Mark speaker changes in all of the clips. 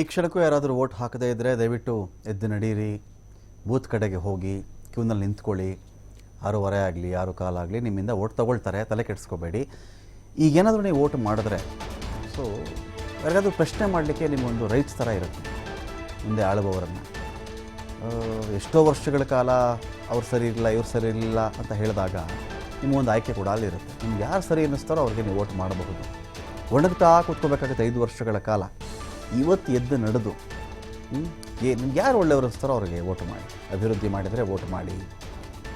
Speaker 1: ಈ ಕ್ಷಣಕ್ಕೂ ಯಾರಾದರೂ ವೋಟ್ ಹಾಕದೇ ಇದ್ದರೆ ದಯವಿಟ್ಟು ಎದ್ದು ನಡೀರಿ. ಬೂತ್ ಕಡೆಗೆ ಹೋಗಿ, ಕ್ಯೂನಲ್ಲಿ ನಿಂತ್ಕೊಳ್ಳಿ. ಆರೂವರೆ ಆಗಲಿ ಯಾರು ಕಾಲಾಗಲಿ ನಿಮ್ಮಿಂದ ಓಟ್ ತಗೊಳ್ತಾರೆ, ತಲೆ ಕೆಡಿಸ್ಕೋಬೇಡಿ. ಈಗೇನಾದರೂ ನೀವು ಓಟ್ ಮಾಡಿದ್ರೆ, ಸೊ, ಯಾರಿಗಾದರೂ ಪ್ರಶ್ನೆ ಮಾಡಲಿಕ್ಕೆ ನಿಮ್ಮೊಂದು ರೈಟ್ಸ್ ಥರ ಇರುತ್ತೆ, ಮುಂದೆ ಆಳುವವರನ್ನು ಎಷ್ಟೋ ವರ್ಷಗಳ ಕಾಲ ಅವ್ರು ಸರಿ ಇರಲಿಲ್ಲ, ಇವ್ರು ಸರಿ ಇರಲಿಲ್ಲ ಅಂತ ಹೇಳಿದಾಗ ನಿಮಗೊಂದು ಆಯ್ಕೆ ಕೂಡ ಅಲ್ಲಿರುತ್ತೆ. ನಿಮ್ಗೆ ಯಾರು ಸರಿ ಅನ್ನಿಸ್ತಾರೋ ಅವ್ರಿಗೆ ನೀವು ಓಟ್ ಮಾಡಬಹುದು. ಒಣಗ್ತಾ ಕೂತ್ಕೋಬೇಕಾಗುತ್ತೆ ಐದು ವರ್ಷಗಳ ಕಾಲ. ಇವತ್ತು ಎದ್ದು ನಡೆದು ಏ, ನಿಮ್ಗೆ ಯಾರು ಒಳ್ಳೆಯವರು ಅನಿಸ್ತಾರೋ ಅವ್ರಿಗೆ ವೋಟ್ ಮಾಡಿ. ಅಭಿವೃದ್ಧಿ ಮಾಡಿದರೆ ವೋಟ್ ಮಾಡಿ.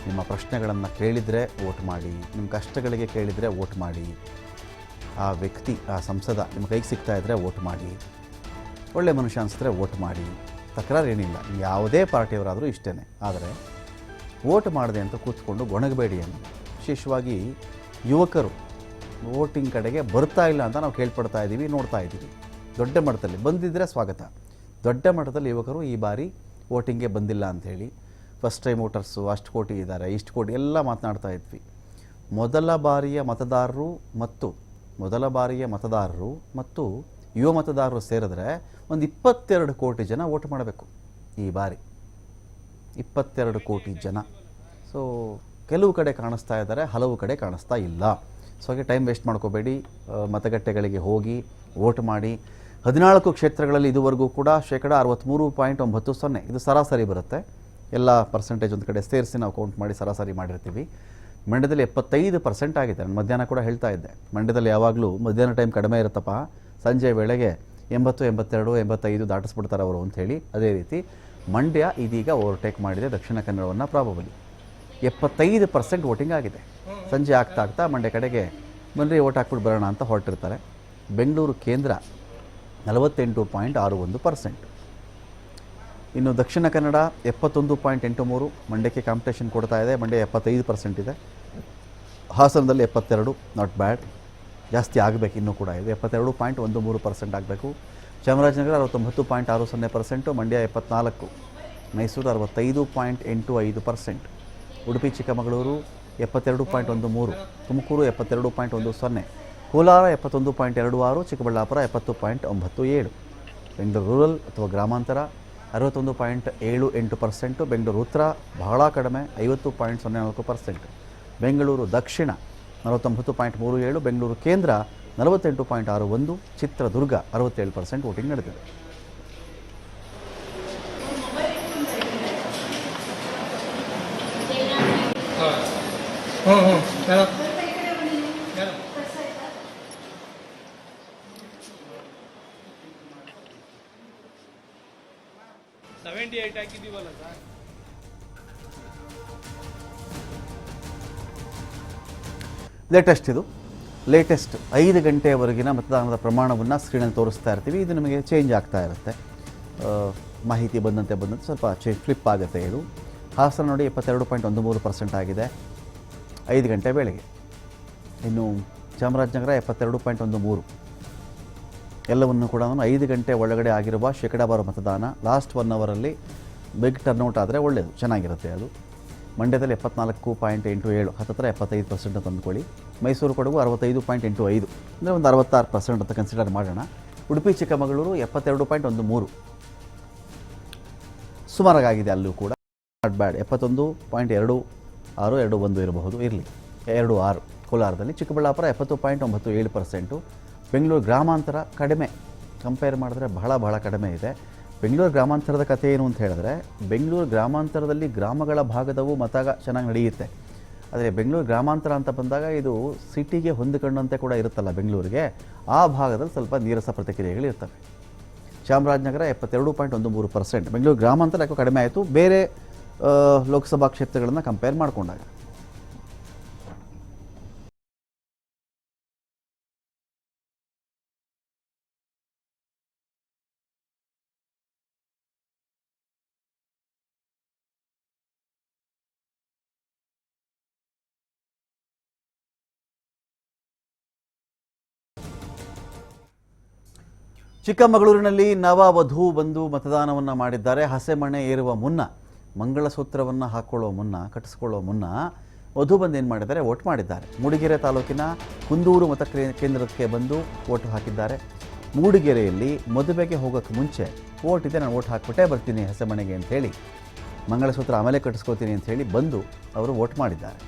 Speaker 1: ನಿಮ್ಮ ಪ್ರಶ್ನೆಗಳನ್ನು ಕೇಳಿದರೆ ವೋಟ್ ಮಾಡಿ. ನಿಮ್ಮ ಕಷ್ಟಗಳಿಗೆ ಕೇಳಿದರೆ ವೋಟ್ ಮಾಡಿ. ಆ ವ್ಯಕ್ತಿ, ಆ ಸಂಸದ ನಿಮ್ಮ ಕೈಗೆ ಸಿಗ್ತಾ ಇದ್ದರೆ ವೋಟ್ ಮಾಡಿ. ಒಳ್ಳೆ ಮನುಷ್ಯ ಅನಿಸಿದ್ರೆ ವೋಟ್ ಮಾಡಿ. ತಕರಾರು ಏನಿಲ್ಲ. ಯಾವುದೇ ಪಾರ್ಟಿಯವರಾದರೂ ಇಷ್ಟೇ ಆದರೆ ವೋಟ್ ಮಾಡಿದೆ ಅಂತ ಕೂತ್ಕೊಂಡು ಗೊಣಗಬೇಡಿ ಅಂತ. ವಿಶೇಷವಾಗಿ ಯುವಕರು ವೋಟಿಂಗ್ ಕಡೆಗೆ ಬರ್ತಾ ಇಲ್ಲ ಅಂತ ನಾವು ಕೇಳ್ಪಡ್ತಾ ಇದ್ದೀವಿ, ನೋಡ್ತಾ ಇದ್ದೀವಿ. ದೊಡ್ಡ ಮಟ್ಟದಲ್ಲಿ ಬಂದಿದ್ದರೆ ಸ್ವಾಗತ. ದೊಡ್ಡ ಮಟ್ಟದಲ್ಲಿ ಯುವಕರು ಈ ಬಾರಿ ವೋಟಿಂಗ್ಗೆ ಬಂದಿಲ್ಲ ಅಂಥೇಳಿ ಫಸ್ಟ್ ಟೈಮ್ ವೋಟರ್ಸು ಅಷ್ಟು ಕೋಟಿ ಇದ್ದಾರೆ, ಇಷ್ಟು ಕೋಟಿ ಎಲ್ಲ ಮಾತನಾಡ್ತಾ ಇದ್ವಿ. ಮೊದಲ ಬಾರಿಯ ಮತದಾರರು ಮತ್ತು, ಮೊದಲ ಬಾರಿಯ ಮತದಾರರು ಮತ್ತು ಯುವ ಮತದಾರರು ಸೇರಿದ್ರೆ ಒಂದು ಇಪ್ಪತ್ತೆರಡು ಕೋಟಿ ಜನ ವೋಟ್ ಮಾಡಬೇಕು ಈ ಬಾರಿ. ಇಪ್ಪತ್ತೆರಡು ಕೋಟಿ ಜನ. ಸೊ ಕೆಲವು ಕಡೆ ಕಾಣಿಸ್ತಾ ಇದ್ದಾರೆ, ಹಲವು ಕಡೆ ಕಾಣಿಸ್ತಾ ಇಲ್ಲ. ಸೊ ಹಾಗೆ ಟೈಮ್ ವೇಸ್ಟ್ ಮಾಡ್ಕೋಬೇಡಿ ಮತಗಟ್ಟೆಗಳಿಗೆ ಹೋಗಿ ವೋಟ್ ಮಾಡಿ ಹದಿನಾಲ್ಕು ಕ್ಷೇತ್ರಗಳಲ್ಲಿ ಇದುವರೆಗೂ ಕೂಡ ಶೇಕಡ ಅರವತ್ತ್ಮೂರು ಪಾಯಿಂಟ್ ಒಂಬತ್ತು ಸೊನ್ನೆ. ಇದು ಸರಾಸರಿ ಬರುತ್ತೆ. ಎಲ್ಲ ಪರ್ಸೆಂಟೇಜ್ ಒಂದು ಕಡೆ ಸೇರಿಸಿ ನಾವು ಕೌಂಟ್ ಮಾಡಿ ಸರಾಸರಿ ಮಾಡಿರ್ತೀವಿ. ಮಂಡ್ಯದಲ್ಲಿ ಎಪ್ಪತ್ತೈದು ಪರ್ಸೆಂಟ್ ಆಗಿದೆ. ನಾನು ಮಧ್ಯಾಹ್ನ ಕೂಡ ಹೇಳ್ತಾ ಇದ್ದೆ. ಮಂಡ್ಯದಲ್ಲಿ ಯಾವಾಗಲೂ ಮಧ್ಯಾಹ್ನ ಟೈಮ್ ಕಡಿಮೆ ಇರುತ್ತಪ್ಪ. ಸಂಜೆ ವೇಳೆಗೆ ಎಂಬತ್ತು, ಎಂಬತ್ತೆರಡು, ಎಂಬತ್ತೈದು ದಾಟಿಸ್ಬಿಡ್ತಾರೆ ಅವರು ಅಂಥೇಳಿ ಅದೇ ರೀತಿ ಮಂಡ್ಯ ಇದೀಗ ಓವರ್ಟೇಕ್ ಮಾಡಿದೆ ದಕ್ಷಿಣ ಕನ್ನಡವನ್ನು ಪ್ರಾಬಬಲಿ ಎಪ್ಪತ್ತೈದು ಪರ್ಸೆಂಟ್ ವೋಟಿಂಗ್ ಆಗಿದೆ. ಸಂಜೆ ಆಗ್ತಾ ಆಗ್ತಾ ಮಂಡ್ಯ ಕಡೆಗೆ ಬನ್ರಿ ವೋಟ್ ಹಾಕ್ಬಿಟ್ಟು ಬರೋಣ ಅಂತ ಹೊರಟಿರ್ತಾರೆ. ಬೆಂಗಳೂರು ಕೇಂದ್ರ ನಲವತ್ತೆಂಟು ಪಾಯಿಂಟ್ ಆರು ಒಂದು ಪರ್ಸೆಂಟ್. ಇನ್ನು ದಕ್ಷಿಣ ಕನ್ನಡ ಎಪ್ಪತ್ತೊಂದು ಪಾಯಿಂಟ್ ಎಂಟು ಮೂರು, ಮಂಡ್ಯಕ್ಕೆ ಕಾಂಪಿಟೇಷನ್ ಕೊಡ್ತಾ ಇದೆ, ಮಂಡ್ಯ ಎಪ್ಪತ್ತೈದು ಪರ್ಸೆಂಟ್ ಇದೆ. ಹಾಸನದಲ್ಲಿ ಎಪ್ಪತ್ತೆರಡು ನಾಟ್ ಬ್ಯಾಡ್ ಜಾಸ್ತಿ ಆಗಬೇಕು, ಇನ್ನೂ ಕೂಡ ಇದೆ. ಎಪ್ಪತ್ತೆರಡು ಪಾಯಿಂಟ್ ಒಂದು ಮೂರು ಪರ್ಸೆಂಟ್ ಆಗಬೇಕು. ಚಾಮರಾಜನಗರ ಅರವತ್ತೊಂಬತ್ತು ಪಾಯಿಂಟ್ ಆರು ಸೊನ್ನೆ ಪರ್ಸೆಂಟು, ಮಂಡ್ಯ ಎಪ್ಪತ್ನಾಲ್ಕು, ಮೈಸೂರು ಅರವತ್ತೈದು ಪಾಯಿಂಟ್ ಎಂಟು ಐದು ಪರ್ಸೆಂಟ್. ಉಡುಪಿ, ಚಿಕ್ಕಮಗಳೂರು ಎಪ್ಪತ್ತೆರಡು ಪಾಯಿಂಟ್ ಒಂದು ಮೂರು, ತುಮಕೂರು ಎಪ್ಪತ್ತೆರಡು ಪಾಯಿಂಟ್ ಒಂದು ಸೊನ್ನೆ. ಕೋಲಾರ ಎಪ್ಪತ್ತೊಂದು ಪಾಯಿಂಟ್ ಎರಡು ಆರು ಚಿಕ್ಕಬಳ್ಳಾಪುರ ಎಪ್ಪತ್ತು ಪಾಯಿಂಟ್ ಒಂಬತ್ತು ಏಳು ಬೆಂಗಳೂರು ರೂರಲ್ ಅಥವಾ ಗ್ರಾಮಾಂತರ ಅರವತ್ತೊಂದು ಪಾಯಿಂಟ್ ಏಳು ಎಂಟು ಪರ್ಸೆಂಟು ಬೆಂಗಳೂರು ಉತ್ತರ ಬಹಳ ಕಡಿಮೆ ಐವತ್ತು ಪಾಯಿಂಟ್ ಸೊನ್ನೆ ನಾಲ್ಕು ಪರ್ಸೆಂಟ್ ಬೆಂಗಳೂರು ದಕ್ಷಿಣ ನಲವತ್ತೊಂಬತ್ತು ಪಾಯಿಂಟ್ ಮೂರು ಏಳು ಬೆಂಗಳೂರು ಕೇಂದ್ರ ನಲವತ್ತೆಂಟು ಪಾಯಿಂಟ್ ಆರು ಒಂದು ಚಿತ್ರದುರ್ಗ ಅರವತ್ತೇಳು ಪರ್ಸೆಂಟ್ ವೋಟಿಂಗ್ ನಡೆದಿದೆ
Speaker 2: ಹ್ಞೂ ಹ್ಞೂ ಸೆವೆಂಟಿ ಏಟ್ ಹಾಕಿದ್ದೀವಲ್ಲ ಸರ್?
Speaker 1: ಲೇಟೆಸ್ಟ್ ಇದು. ಲೇಟೆಸ್ಟ್ ಐದು ಗಂಟೆಯವರೆಗಿನ ಮತದಾನದ ಪ್ರಮಾಣವನ್ನು ಸ್ಕ್ರೀನಲ್ಲಿ ತೋರಿಸ್ತಾ ಇರ್ತೀವಿ. ಇದು ನಿಮಗೆ ಚೇಂಜ್ ಆಗ್ತಾ ಇರುತ್ತೆ. ಮಾಹಿತಿ ಬಂದಂತೆ ಬಂದಂತೆ ಸ್ವಲ್ಪ ಚೇ ಫ್ಲಿಪ್ ಆಗುತ್ತೆ ಇದು. ಹಾಸನ ನೋಡಿ ಎಪ್ಪತ್ತೆರಡು ಪಾಯಿಂಟ್ ಒಂದು ಮೂರು ಪರ್ಸೆಂಟ್ ಆಗಿದೆ ಐದು ಗಂಟೆ ವೇಳೆಗೆ. ಇನ್ನು ಚಾಮರಾಜನಗರ ಎಪ್ಪತ್ತೆರಡು ಪಾಯಿಂಟ್ ಒಂದು ಮೂರು. ಎಲ್ಲವನ್ನು ಕೂಡ ಐದು ಗಂಟೆ ಒಳಗಡೆ ಆಗಿರುವ ಶೇಕಡಾವಾರು ಮತದಾನ ಲಾಸ್ಟ್ ಒನ್ ಅವರಲ್ಲಿ ಬಿಗ್ ಟರ್ನೌಟ್ ಆದರೆ ಒಳ್ಳೆಯದು ಚೆನ್ನಾಗಿರುತ್ತೆ ಅದು. ಮಂಡ್ಯದಲ್ಲಿ ಎಪ್ಪತ್ನಾಲ್ಕು ಪಾಯಿಂಟ್ ಎಂಟು ಏಳು, ಹತ್ತತ್ರ ಎಪ್ಪತ್ತೈದು ಪರ್ಸೆಂಟ್ ಅಂತ ಅಂದ್ಕೊಳ್ಳಿ ಮೈಸೂರು ಕೊಡಗು ಅರವತ್ತೈದು ಪಾಯಿಂಟ್ ಎಂಟು ಐದು, ಅಂದರೆ ಒಂದು ಅರವತ್ತಾರು ಪರ್ಸೆಂಟ್ ಅಂತ ಕನ್ಸಿಡರ್ ಮಾಡೋಣ. ಉಡುಪಿ, ಚಿಕ್ಕಮಗಳೂರು ಎಪ್ಪತ್ತೆರಡು ಪಾಯಿಂಟ್ ಒಂದು ಮೂರು. ಸುಮಾರಾಗಿದೆ ಅಲ್ಲೂ ಕೂಡ. ನಾಟ್ ಬ್ಯಾಡ್ ಎಪ್ಪತ್ತೊಂದು ಪಾಯಿಂಟ್ ಎರಡು ಆರು, ಎರಡು ಒಂದು ಇರಬಹುದು, ಇರಲಿ. ಎರಡು ಆರು, ಕೋಲಾರದಲ್ಲಿ ಚಿಕ್ಕಬಳ್ಳಾಪುರ ಎಪ್ಪತ್ತು ಪಾಯಿಂಟ್ ಒಂಬತ್ತು ಏಳು ಪರ್ಸೆಂಟು ಬೆಂಗಳೂರು ಗ್ರಾಮಾಂತರ ಕಡಿಮೆ. ಕಂಪೇರ್ ಮಾಡಿದ್ರೆ ಬಹಳ ಬಹಳ ಕಡಿಮೆ ಇದೆ. ಬೆಂಗಳೂರು ಗ್ರಾಮಾಂತರದ ಕಥೆ ಏನು ಅಂತ ಹೇಳಿದ್ರೆ, ಬೆಂಗಳೂರು ಗ್ರಾಮಾಂತರದಲ್ಲಿ ಗ್ರಾಮಗಳ ಭಾಗದವು ಮತಾಗ ಚೆನ್ನಾಗಿ ನಡೆಯುತ್ತೆ. ಆದರೆ ಬೆಂಗಳೂರು ಗ್ರಾಮಾಂತರ ಅಂತ ಬಂದಾಗ ಇದು ಸಿಟಿಗೆ ಹೊಂದಿಕೊಂಡಂತೆ ಕೂಡ ಇರುತ್ತಲ್ಲ ಬೆಂಗಳೂರಿಗೆ. ಆ ಭಾಗದಲ್ಲಿ ಸ್ವಲ್ಪ ನೀರಸ ಪ್ರತಿಕ್ರಿಯೆಗಳು ಇರ್ತವೆ. ಚಾಮರಾಜನಗರ ಎಪ್ಪತ್ತೆರಡು ಪಾಯಿಂಟ್ ಒಂದು ಮೂರು ಪರ್ಸೆಂಟ್. ಬೆಂಗಳೂರು ಗ್ರಾಮಾಂತರ ಯಾಕೋ ಕಡಿಮೆ ಆಯಿತು. ಬೇರೆ ಲೋಕಸಭಾ ಕ್ಷೇತ್ರಗಳನ್ನು ಕಂಪೇರ್ ಮಾಡಿಕೊಂಡಾಗ. ಚಿಕ್ಕಮಗಳೂರಿನಲ್ಲಿ ನವ ವಧು ಬಂದು ಮತದಾನವನ್ನು ಮಾಡಿದ್ದಾರೆ. ಹಸೆಮಣೆ ಏರುವ ಮುನ್ನ, ಮಂಗಳಸೂತ್ರವನ್ನು ಹಾಕ್ಕೊಳ್ಳೋ ಮುನ್ನ, ಕಟ್ಟಿಸ್ಕೊಳ್ಳೋ ಮುನ್ನ ವಧು ಬಂದು ಏನು ಮಾಡಿದ್ದಾರೆ? ವೋಟ್ ಮಾಡಿದ್ದಾರೆ. ಮೂಡಿಗೆರೆ ತಾಲೂಕಿನ ಕುಂದೂರು ಮತ ಕೇಂದ್ರಕ್ಕೆ ಬಂದು ವೋಟು ಹಾಕಿದ್ದಾರೆ. ಮೂಡಿಗೆರೆಯಲ್ಲಿ ಮದುವೆಗೆ ಹೋಗೋಕ್ಕೆ ಮುಂಚೆ ಓಟ್ ಇದೆ, ನಾನು ವೋಟ್ ಹಾಕ್ಬಿಟ್ಟೇ, ಬರ್ತೀನಿ ಹಸೆಮಣೆಗೆ ಅಂಥೇಳಿ ಮಂಗಳಸೂತ್ರ ಆಮೇಲೆ ಕಟ್ಟಿಸ್ಕೋತೀನಿ ಅಂಥೇಳಿ ಬಂದು ಅವರು ವೋಟ್ ಮಾಡಿದ್ದಾರೆ.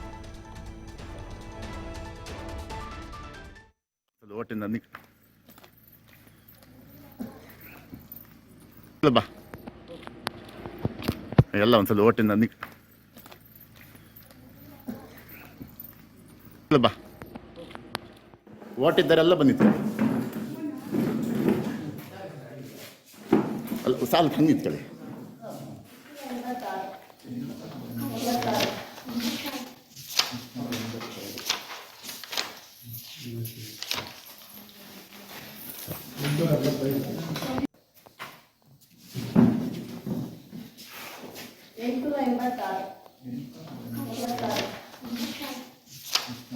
Speaker 3: ಓಟಿಂದ ಬಾ. ಎಲ್ಲ ಒಂದ್ಸಲ ಓಟಿಂದ ನಿಕ್ ಬಾ. ಓಟಿದ್ದರೆಲ್ಲ ಬಂದಿತ್ತು. ಅಲ್ಲಿ ಸಾಲ ಹಂಗಿತ್ತು ಕಳಿ.
Speaker 4: ありがとうござ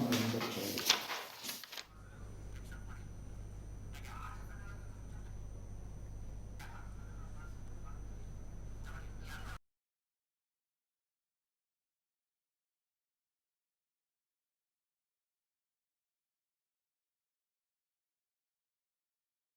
Speaker 4: い。